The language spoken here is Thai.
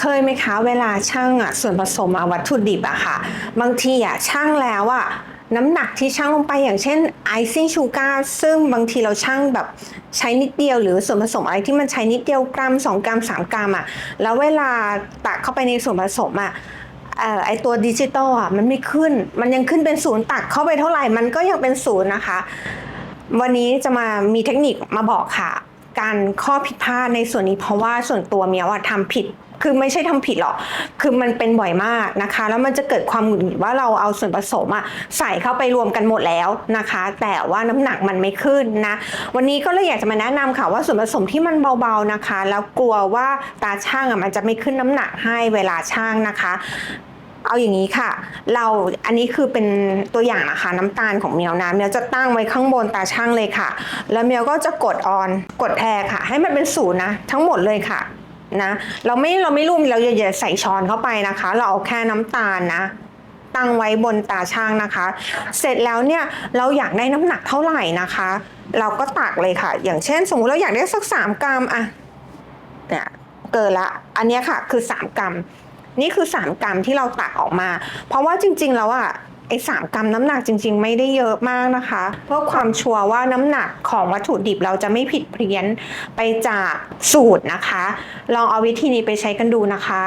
เคยไหมคะเวลาช่างอะส่วนผสมอวัตถุดิบอะค่ะ บางทีอะช่างแล้วอะน้ำหนักที่ช่างลงไปอย่างเช่นไอซิ่งชูการ์ซึ่งบางทีเราช่างแบบใช้นิดเดียว หรือส่วนผสมอะไรที่มันใช้นิดเดียวกรัม 2 กรัม 3 กรัมอะแล้วเวลาตักเข้าไปในส่วนผสมอะออไอตัวดิจิตอลอะมันไม่ขึ้น มันยังขึ้นเป็นศูนย์ตักเข้าไปเท่าไหร่ มันก็ยังเป็นศูนย์นะคะ วันนี้จะมามีเทคนิคมาบอกค่ะ การข้อผิดพลาดในส่วนนี้เพราะว่าส่วนตัวเมียว่าทำผิดคือไม่ใช่ทำผิดหรอก คือมันเป็นบ่อยมากนะคะ แล้วมันจะเกิดความหงุดหงิดว่าเราเอาส่วนผสมอะใส่เข้าไปรวมกันหมดแล้วนะคะ แต่ว่าน้ำหนักมันไม่ขึ้นนะ วันนี้ก็เลยอยากจะมาแนะนำค่ะว่าส่วนผสมที่มันเบาๆนะคะ แล้วกลัวว่าตาช่างอะมันจะไม่ขึ้นน้ำหนักให้เวลาช่างนะคะ เอาอย่างนี้ค่ะ เราอันนี้คือเป็นตัวอย่างนะคะ น้ำตาลของเมียวนะเมียวจะตั้งไว้ข้างบนตาช่างเลยค่ะ แล้วเมียวก็จะกดออนกดแพรค่ะ ให้มันเป็นศูนย์นะ ทั้งหมดเลยค่ะนะเราไม่เราไม่รุ่มเราอย่าใส่ช้อนเข้าไปนะคะ เราเอาแค่น้ำตาลนะ ตั้งไว้บนตาช่างนะคะ เสร็จแล้วเนี่ยเราอยากได้น้ำหนักเท่าไหร่นะคะ เราก็ตักเลยค่ะ อย่างเช่น สมมติเราอยากได้สักสามกรัมอะเนี่ยเกินละ อันนี้ค่ะคือสามกรัม นี่คือ 3 กรัมที่เราตักออกมา เพราะว่าจริง ๆ แล้วอะไอ้สามกรัมน้ำหนักจริง ๆ ไม่ได้เยอะมากนะคะ เพื่อความชัวร์ว่าน้ำหนักของวัตถุดิบเราจะไม่ผิดเพี้ยนไปจากสูตรนะคะ ลองเอาวิธีนี้ไปใช้กันดูนะคะ